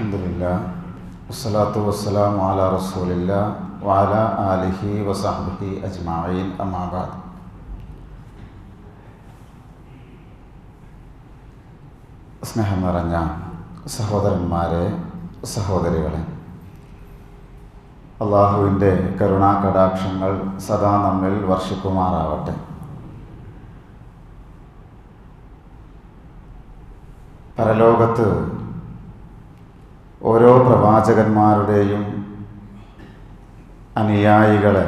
അലഹമില്ല വസ്സലാത്തു വസ്സലാം ആല റസൂലില്ല വാല ആലിഹി വസാഹി അജ്മായിൻ അമാബാദ് സ്നേഹം നിറഞ്ഞ സഹോദരന്മാരെ സഹോദരികളെ അള്ളാഹുവിന്റെ കരുണാകടാക്ഷങ്ങൾ സദാ നമ്മിൽ വർഷിക്കുമാറാവട്ടെ. പരലോകത്ത് ഓരോ പ്രവാചകന്മാരുടെയും അനുയായികളെ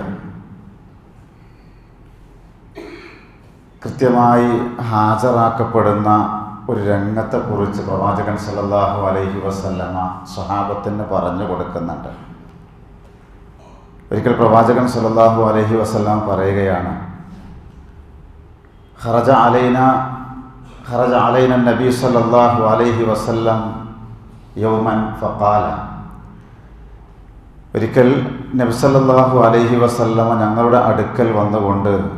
കൃത്യമായി ഹാജരാക്കപ്പെടുന്ന ഒരു രംഗത്തെക്കുറിച്ച് പ്രവാചകൻ സല്ലല്ലാഹു അലൈഹി വസല്ലമ സ്വഹാബത്തിന് പറഞ്ഞു കൊടുക്കുന്നുണ്ട്. ഒരിക്കൽ പ്രവാചകൻ സല്ലല്ലാഹു അലൈഹി വസല്ലം പറയുകയാണ് ഹറജ അലൈന ഹറജ അലൈന നബി സല്ലല്ലാഹു അലൈഹി വസല്ലം യൗമൻ ഫഖാല. ഒരിക്കൽ നബ്സല്ലാഹു അലൈഹി വസല്ലമ ഞങ്ങളുടെ അടുക്കൽ വന്നുകൊണ്ട്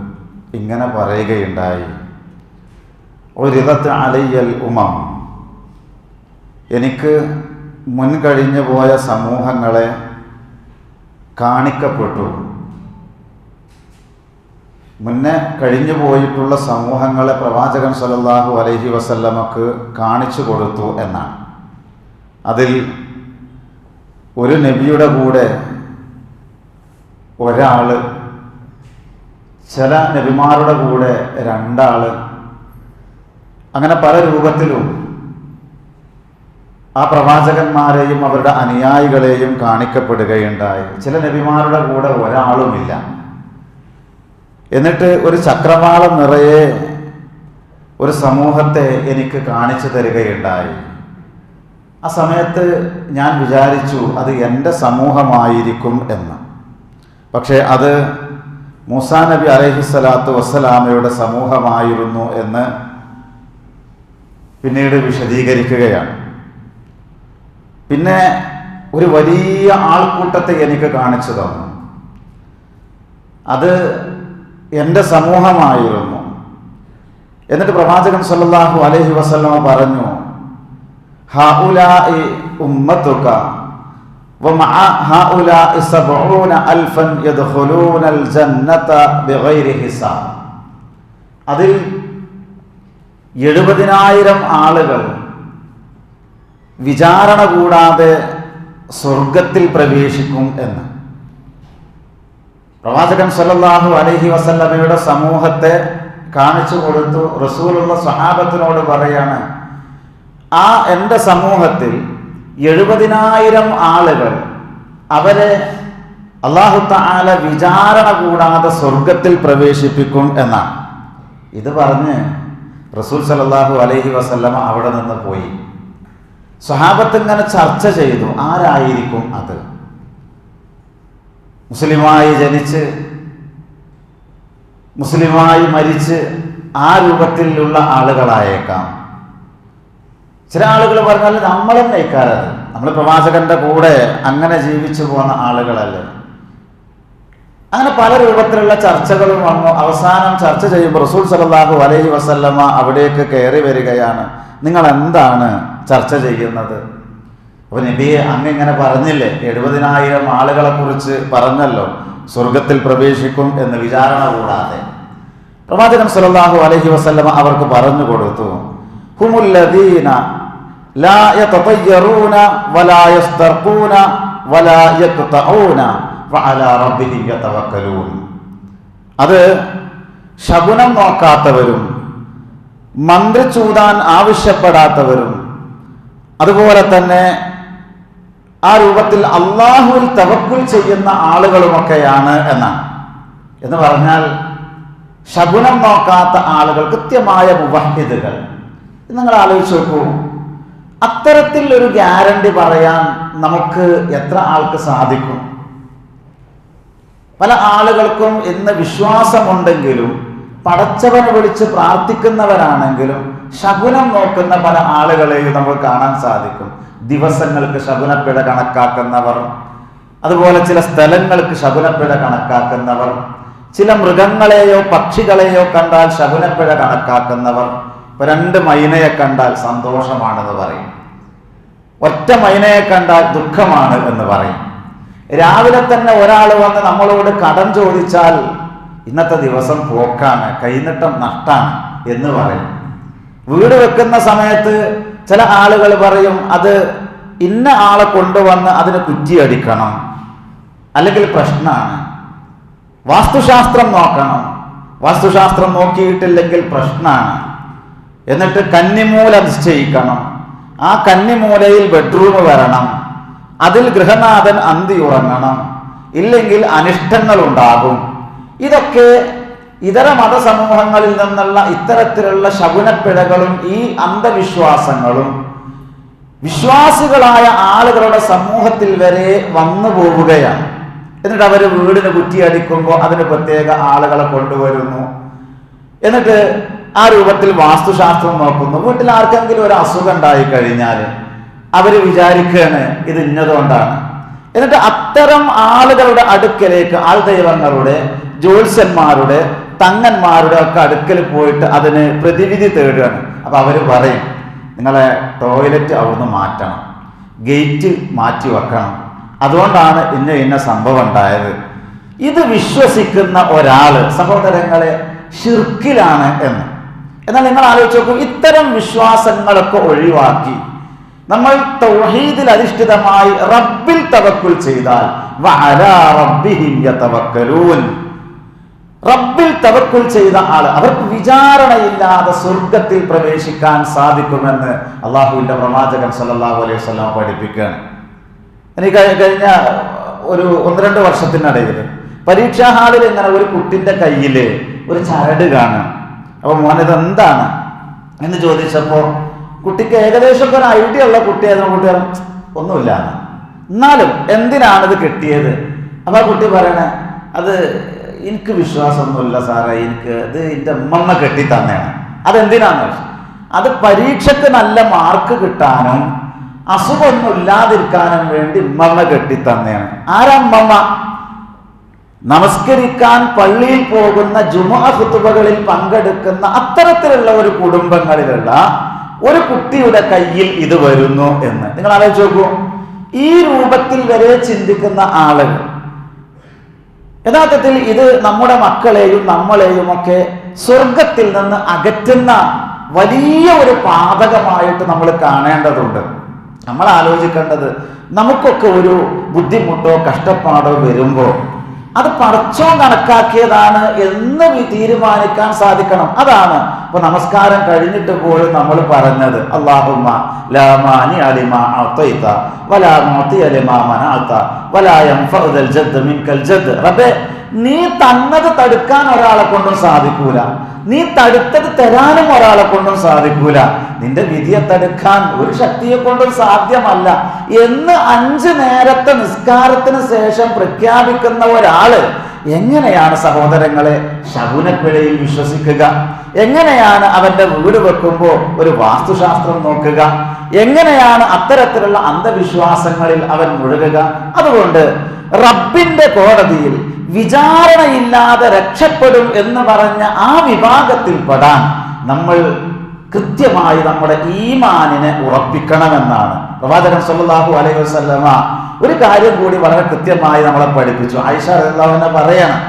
ഇങ്ങനെ പറയുകയുണ്ടായി. ഒരിതത്ത് അലയ്യൽ ഉമം. എനിക്ക് മുൻകഴിഞ്ഞു പോയ സമൂഹങ്ങളെ കാണിക്കപ്പെട്ടു. മുന്നേ കഴിഞ്ഞു പോയിട്ടുള്ള സമൂഹങ്ങളെ പ്രവാചകൻ സല്ലല്ലാഹു അലൈഹി വസല്ലമക്ക് കാണിച്ചു കൊടുത്തു എന്നാണ്. അതിൽ ഒരു നബിയുടെ കൂടെ ഒരാൾ ചില നബിമാരുടെ കൂടെ രണ്ടാൾ അങ്ങനെ പല രൂപത്തിലും ആ പ്രവാചകന്മാരെയും അവരുടെ അനുയായികളെയും കാണിക്കപ്പെടുകയുണ്ടായി. ചില നബിമാരുടെ കൂടെ ഒരാളുമില്ല. എന്നിട്ട് ഒരു ചക്രവാളം നിറയെ ഒരു സമൂഹത്തെ എനിക്ക് കാണിച്ചു തരികയുണ്ടായി. ആ സമയത്ത് ഞാൻ വിചാരിച്ചു അത് എന്റെ സമൂഹമായിരിക്കും എന്ന്. പക്ഷേ അത് മൂസാ നബി അലഹിസ്സലാത്തു വസ്സലാമയുടെ സമൂഹമായിരുന്നു എന്ന് പിന്നീട് വിശദീകരിക്കുകയാണ്. പിന്നെ ഒരു വലിയ ആൾക്കൂട്ടത്തെ എനിക്ക് കാണിച്ചു തന്നു. അത് എന്റെ സമൂഹമായിരുന്നു. എന്നിട്ട് പ്രവാചകൻ സല്ലാഹു അലഹി വസ്ലമ പറഞ്ഞു ഹഉലാഇ ഉമ്മത്തുക ومع هؤلاء سبعون ألفا يدخلون الجنة بغير حساب അതിൽ എഴുപതിനായിരം ആളുകൾ വിചാരണ കൂടാതെ സ്വർഗത്തിൽ പ്രവേശിക്കും എന്ന് പ്രവാചകൻ സല്ലല്ലാഹു അലൈഹി വസല്ലമയുടെ സമൂഹത്തെ കാണിച്ചു കൊടുത്തു റസൂലുള്ള സഹാബത്തിനോട് പറയാണ് ആ എന്റെ സമൂഹത്തിൽ എഴുപതിനായിരം ആളുകൾ അവരെ അള്ളാഹു താല വിചാരണ കൂടാതെ സ്വർഗത്തിൽ പ്രവേശിപ്പിക്കും എന്നാണ്. ഇത് പറഞ്ഞ് റസൂൽ സലല്ലാഹു അലഹി വസല്ലമ അവിടെ നിന്ന് പോയി. സ്വഹാബത്ത് ഇങ്ങനെ ചർച്ച ചെയ്തു ആരായിരിക്കും അത്? മുസ്ലിമായി ജനിച്ച് മുസ്ലിമായി മരിച്ച് ആ രൂപത്തിലുള്ള ആളുകളായേക്കാം. ചില ആളുകൾ പറഞ്ഞാൽ നമ്മളും നയിക്കാറത് നമ്മൾ പ്രവാചകന്റെ കൂടെ അങ്ങനെ ജീവിച്ചു പോകുന്ന ആളുകളല്ലേ? അങ്ങനെ പല രൂപത്തിലുള്ള ചർച്ചകളും വന്നു. അവസാനം ചർച്ച ചെയ്യുമ്പോൾ റസൂൽ സലാഹു അലൈഹി വസല്ലമ അവിടേക്ക് കയറി വരികയാണ്. നിങ്ങൾ എന്താണ് ചർച്ച ചെയ്യുന്നത്? അപ്പൊ നബിയെ അങ്ങ് ഇങ്ങനെ പറഞ്ഞില്ലേ? എഴുപതിനായിരം ആളുകളെ കുറിച്ച് പറഞ്ഞല്ലോ. സ്വർഗത്തിൽ പ്രവേശിക്കും എന്ന് വിചാരണ കൂടാതെ. പ്രവാചകൻ സല്ലല്ലാഹു അലഹി വസല്ലമ അവർക്ക് പറഞ്ഞു കൊടുത്തു. ഹുമുല്ലദീന അത് ശകുനം നോക്കാത്തവരും മന്ത്രിച്ചൂതാൻ ആവശ്യപ്പെടാത്തവരും അതുപോലെ തന്നെ ആ രൂപത്തിൽ അള്ളാഹുവിൽ തവക്കുൽ ചെയ്യുന്ന ആളുകളുമൊക്കെയാണ് എന്നാണ്. എന്ന് പറഞ്ഞാൽ ശകുനം നോക്കാത്ത ആളുകൾ കൃത്യമായ മുവഹിദുകൾ. നിങ്ങൾ ആലോചിച്ച് നോക്കൂ. അത്തരത്തിൽ ഒരു ഗ്യാരണ്ടി പറയാൻ നമുക്ക് എത്ര ആൾക്ക് സാധിക്കും? പല ആളുകൾക്കും ഇന്ന് വിശ്വാസമുണ്ടെങ്കിലും പടച്ചവനെ വിളിച്ച് പ്രാർത്ഥിക്കുന്നവരാണെങ്കിലും ശകുനം നോക്കുന്ന പല ആളുകളെയും നമുക്ക് കാണാൻ സാധിക്കും. ദിവസങ്ങൾക്ക് ശകുനപ്പിഴ കണക്കാക്കുന്നവർ അതുപോലെ ചില സ്ഥലങ്ങൾക്ക് ശകുനപ്പിഴ കണക്കാക്കുന്നവർ ചില മൃഗങ്ങളെയോ പക്ഷികളെയോ കണ്ടാൽ ശകുനപ്പിഴ കണക്കാക്കുന്നവർ ഇപ്പൊ രണ്ട് മൈനയെ കണ്ടാൽ സന്തോഷമാണെന്ന് പറയും. ഒറ്റ മൈനയെ കണ്ടാൽ ദുഃഖമാണ് എന്ന് പറയും. രാവിലെ തന്നെ ഒരാൾ വന്ന് നമ്മളോട് കടം ചോദിച്ചാൽ ഇന്നത്തെ ദിവസം പോക്കാണ് കൈനീട്ടം നഷ്ടാണ് എന്ന് പറയും. വീട് വെക്കുന്ന സമയത്ത് ചില ആളുകൾ പറയും അത് ഇന്ന ആളെ കൊണ്ടുവന്ന് അതിന് കുറ്റിയടിക്കണം. അല്ലെങ്കിൽ പ്രശ്നമാണ് വാസ്തുശാസ്ത്രം നോക്കണം. വാസ്തുശാസ്ത്രം നോക്കിയിട്ടില്ലെങ്കിൽ പ്രശ്നമാണ് എന്നിട്ട് കന്നിമൂല നിശ്ചയിക്കണം. ആ കന്നിമൂലയിൽ ബെഡ്റൂം വരണം. അതിൽ ഗൃഹനാഥൻ അന്തി ഉറങ്ങണം. ഇല്ലെങ്കിൽ അനിഷ്ടങ്ങൾ ഉണ്ടാകും ഇതൊക്കെ ഇതര മതസമൂഹങ്ങളിൽ നിന്നുള്ള ഇത്തരത്തിലുള്ള ശകുനപ്പിഴകളും ഈ അന്ധവിശ്വാസങ്ങളും വിശ്വാസികളായ ആളുകളുടെ സമൂഹത്തിൽ വരെ വന്നു പോവുകയാണ്. എന്നിട്ട് അവർ വീടിന് കുറ്റിയടിക്കുമ്പോൾ അതിന് പ്രത്യേക ആളുകളെ കൊണ്ടുവരുന്നു. എന്നിട്ട് ആ രൂപത്തിൽ വാസ്തുശാസ്ത്രം നോക്കുന്നു. വീട്ടിൽ ആർക്കെങ്കിലും ഒരു അസുഖം ഉണ്ടായി കഴിഞ്ഞാൽ അവർ വിചാരിക്കുകയാണ് ഇത് ഇന്നതുകൊണ്ടാണ്. എന്നിട്ട് അത്തരം ആളുകളുടെ അടുക്കലേക്ക് ആൾ ദൈവങ്ങളുടെ ജ്യോത്സ്യന്മാരുടെ തങ്ങന്മാരുടെ ഒക്കെ അടുക്കൽ പോയിട്ട് അതിന് പ്രതിവിധി തേടുകയാണ്. അപ്പൊ അവർ പറയും നിങ്ങളെ ടോയ്ലറ്റ് അവിടുന്ന് മാറ്റണം. ഗേറ്റ് മാറ്റി വെക്കണം. അതുകൊണ്ടാണ് ഇന്ന ഇന്ന സംഭവം ഉണ്ടായത്. ഇത് വിശ്വസിക്കുന്ന ഒരാൾ സഹോദരങ്ങളെ ഷിർക്കിലാണ് എന്ന്. എന്നാൽ നിങ്ങൾ ആലോചിച്ച് നോക്കൂ ഇത്തരം വിശ്വാസങ്ങളൊക്കെ ഒഴിവാക്കി നമ്മൾ തൗഹീദിൽ അധിഷ്ഠിതമായി റബ്ബിൽ തവക്കുൽ ചെയ്താൽ റബ്ബിൽ തവക്കുൽ ചെയ്ത ആൾ അവർക്ക് വിചാരണയില്ലാതെ സ്വർഗത്തിൽ പ്രവേശിക്കാൻ സാധിക്കുമെന്ന് അള്ളാഹുവിന്റെ പ്രവാചകൻ സല്ലാഹു അലൈഹി സ്വലാം പഠിപ്പിക്കുകയാണ്. എനിക്ക് കഴി- കഴിഞ്ഞ ഒരു ഒന്ന് രണ്ട് വർഷത്തിനിടയിൽ പരീക്ഷാ ഹാളിൽ ഇങ്ങനെ ഒരു കുട്ടിന്റെ കയ്യിൽ ഒരു ചരട് കാണും അപ്പൊ മോനത് എന്താണ് എന്ന് ചോദിച്ചപ്പോ കുട്ടിക്ക് ഏകദേശം ഒരു ഐഡിയ ഉള്ള കുട്ടിയായിരുന്നു കുട്ടി പറഞ്ഞു, ഒന്നുമില്ല എന്ന്." എന്നാലും എന്തിനാണിത് കിട്ടിയത്? അപ്പൊ ആ കുട്ടി പറയണേ അത് എനിക്ക് വിശ്വാസമൊന്നുമില്ല സാറേ എനിക്ക് ഇത് എന്റെ അമ്മമ്മ കെട്ടി തന്നെയാണ് അതെന്തിനാന്ന്. അത് പരീക്ഷയ്ക്ക് നല്ല മാർക്ക് കിട്ടാനും അസുഖമൊന്നും ഇല്ലാതിരിക്കാനും വേണ്ടി ഉമ്മമ്മ കെട്ടി തന്നെയാണ് ആരാ ഉമ്മമ്മ? നമസ്കരിക്കാൻ പള്ളിയിൽ പോകുന്ന ജുമാ ഖുത്തുബകളിൽ പങ്കെടുക്കുന്ന അത്തരത്തിലുള്ള ഒരു കുടുംബങ്ങളിലുള്ള ഒരു കുട്ടിയുടെ കയ്യിൽ ഇത് വരുന്നു എന്ന്. നിങ്ങൾ ആലോചിച്ച് നോക്കൂ. ഈ രൂപത്തിൽ വരെ ചിന്തിക്കുന്ന ആളുകൾ യഥാർത്ഥത്തിൽ ഇത് നമ്മുടെ മക്കളെയും നമ്മളെയും ഒക്കെ സ്വർഗത്തിൽ നിന്ന് അകറ്റുന്ന വലിയ ഒരു പാതകമായിട്ട് നമ്മൾ കാണേണ്ടതുണ്ട്. നമ്മൾ ആലോചിക്കേണ്ടത് നമുക്കൊക്കെ ഒരു ബുദ്ധിമുട്ടോ കഷ്ടപ്പാടോ വരുമ്പോൾ അത് പടച്ചോൻ കണക്കാക്കിയതാണ് എന്ന് തീരുമാനിക്കാൻ സാധിക്കണം. അതാണ് ഇപ്പൊ നമസ്കാരം കഴിഞ്ഞിട്ട് പോലും നമ്മൾ പറഞ്ഞത് അള്ളാഹുമ്മ ലാമാനി വലാ ജദ് ജദ് നീ തന്നത് തടുക്കാൻ ഒരാളെ കൊണ്ടും സാധിക്കൂല. നീ തടുത്തത് തരാനും ഒരാളെ കൊണ്ടും സാധിക്കൂല. നിന്റെ വിധിയെ തടുക്കാൻ ഒരു ശക്തിയെ കൊണ്ടും സാധ്യമല്ല എന്ന് അഞ്ച് നേരത്തെ നിസ്കാരത്തിന് ശേഷം പ്രഖ്യാപിക്കുന്ന ഒരാൾ എങ്ങനെയാണ് സഹോദരങ്ങളെ ശകുനപ്പിഴയിൽ വിശ്വസിക്കുക? എങ്ങനെയാണ് അവന്റെ വീട് വെക്കുമ്പോൾ ഒരു വാസ്തുശാസ്ത്രം നോക്കുക? എങ്ങനെയാണ് അത്തരത്തിലുള്ള അന്ധവിശ്വാസങ്ങളിൽ അവൻ മുഴുകുക? അതുകൊണ്ട് റബ്ബിന്റെ കോടതിയിൽ വിചാരണയില്ലാതെ രക്ഷപ്പെടും എന്ന് പറഞ്ഞ ആ വിഭാഗത്തിൽ പെടാൻ നമ്മൾ കൃത്യമായി നമ്മുടെ ഈമാനിനെ ഉറപ്പിക്കണമെന്നാണ്. പ്രവാചകൻ സല്ലാഹു അലൈഹി വസല്ലമ ഒരു കാര്യം കൂടി വളരെ കൃത്യമായി നമ്മളെ പഠിപ്പിച്ചു. ആയിഷ റളിയല്ലാഹുവിനെ പറയണം.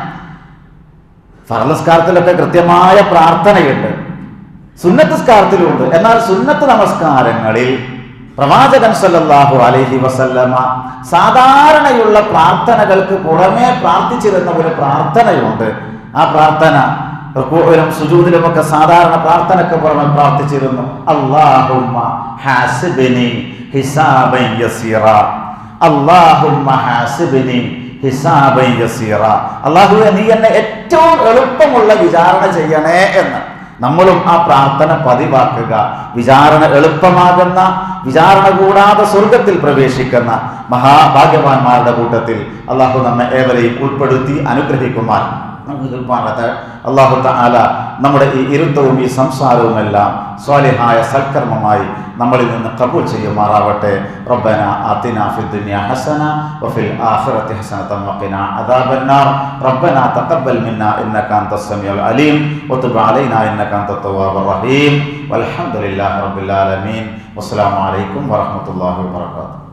ഫർലസ്കാരത്തിലൊക്കെ കൃത്യമായ പ്രാർത്ഥനയുണ്ട്. സുന്നത്ത് സ്കാരത്തിലുണ്ട് എന്നാൽ സുന്നത്ത് നമസ്കാരങ്ങളിൽ പ്രവാചകൻ സല്ലാഹു അലൈഹി വസല്ലമ സാധാരണയുള്ള പ്രാർത്ഥനകൾക്ക് പുറമേ പ്രാർത്ഥിച്ചിരുന്ന ഒരു പ്രാർത്ഥനയുണ്ട്. ആ പ്രാർത്ഥന റുക്കൂഇലും സുജൂദിലും ഒക്കെ സാധാരണ പ്രാർത്ഥനക്ക് പുറമെ പ്രാർത്ഥിച്ചിരുന്നു. അല്ലാഹുമ്മ ഹാസിബിനി ഹിസാബൻ യസീറ. അല്ലാഹുവേ നീ എന്നെ ഏറ്റവും എളുപ്പമുള്ള വിചാരണ ചെയ്യണേ എന്ന്. നമ്മളും ആ പ്രാർത്ഥന പതിവാക്കുക. വിചാരണ എളുപ്പമാകുന്ന വിചാരണ കൂടാതെ സ്വർഗത്തിൽ പ്രവേശിക്കുന്ന മഹാഭാഗ്യവാന്മാരുടെ കൂട്ടത്തിൽ അള്ളാഹു നമ്മെ ഏവരെയും ഉൾപ്പെടുത്തി അനുഗ്രഹിക്കുമാർ നമുക്ക് അള്ളാഹു താല നമ്മുടെ ഈ ഇരുത്തവും ഈ സംസാരവുമെല്ലാം സ്വാലിഹായ സൽക്കർമ്മമായി നമ്മളിൽ നിന്ന് കബൂൽ ചെയ്യുമാറാവട്ടെ. റബ്ബന ആതിന ഫിദ് ദുനിയ ഹസന വഫിൽ ആഖിറതി ഹസനത വഖിന അദാബന്നാർ. റബ്ബന തഖബ്ബൽ മിന്ന ഇന്നക അൻതസ് സമീഉൽ അലീം. വതുബ് അലൈനാ ഇന്നക അൻത തവ്വാബുർ റഹീം. വൽഹംദുലില്ലാഹി റബ്ബിൽ ആലമീൻ. വസ്സലാമു അലൈക്കും വറഹ്മത്തുള്ളാഹി വബറകാതുഹു